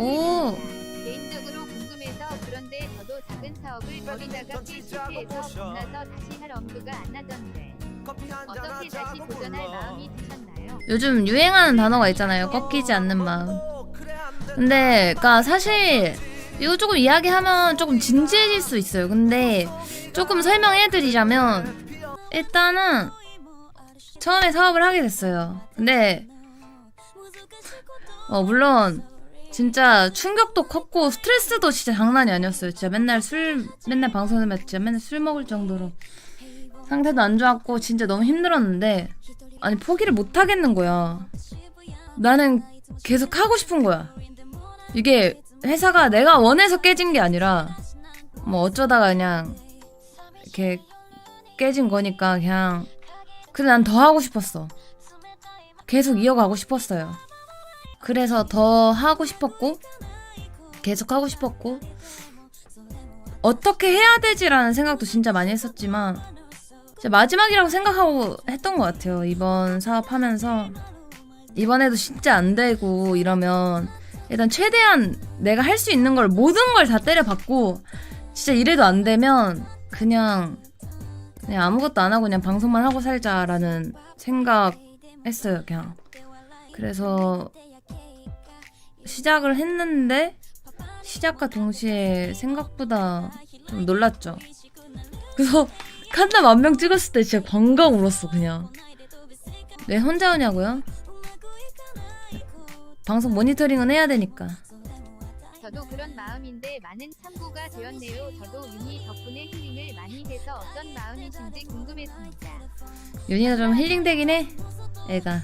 오 개인적으로 궁금해서 그런데 저도 작은 사업을 벌이다가 실패해서 겁나서 다시 할 엄두가 안 나던데 어떻게 다시 도전할 마음이 드셨나요? 요즘 유행하는 단어가 있잖아요. 꺾이지 않는 마음. 근데 그니까 사실 이거 조금 이야기하면 조금 진지해질 수 있어요. 근데 조금 설명해드리자면 일단은 처음에 사업을 하게 됐어요. 근데 어 물론 진짜 충격도 컸고 스트레스도 진짜 장난이 아니었어요. 진짜 맨날 술 맨날 진짜 맨날 술 먹을 정도로 상태도 안 좋았고 진짜 너무 힘들었는데 아니 포기를 못 하겠는 거야. 나는 계속 하고 싶은 거야. 이게 회사가 내가 원해서 깨진 게 아니라 뭐 어쩌다가 그냥 이렇게 깨진 거니까 그냥 근데 난 더 하고 싶었어. 계속 이어가고 싶었어요. 그래서 더 하고 싶었고 계속 하고 싶었고 어떻게 해야 되지라는 생각도 진짜 많이 했었지만 마지막이라고 생각하고 했던 것 같아요. 이번 사업하면서 이번에도 진짜 안 되고 이러면 일단 최대한 내가 할 수 있는 걸 모든 걸 다 때려봤고 진짜 이래도 안 되면 그냥 그냥 아무것도 안 하고 그냥 방송만 하고 살자라는 생각했어요. 그냥 그래서 시작을 했는데 시작과 동시에 생각보다 좀 놀랐죠. 그래서 칸나 만명 찍었을 때 진짜 광광 울었어 그냥. 왜 혼자 오냐고요? 방송 모니터링은 해야 되니까. 저도 그런 마음인데 많은 참고가 되었네요. 저도 윤희 덕분에 힐링을 많이 해서 어떤 마음이신지 궁금했습니다. 윤희가 좀 힐링되긴 해. 애가.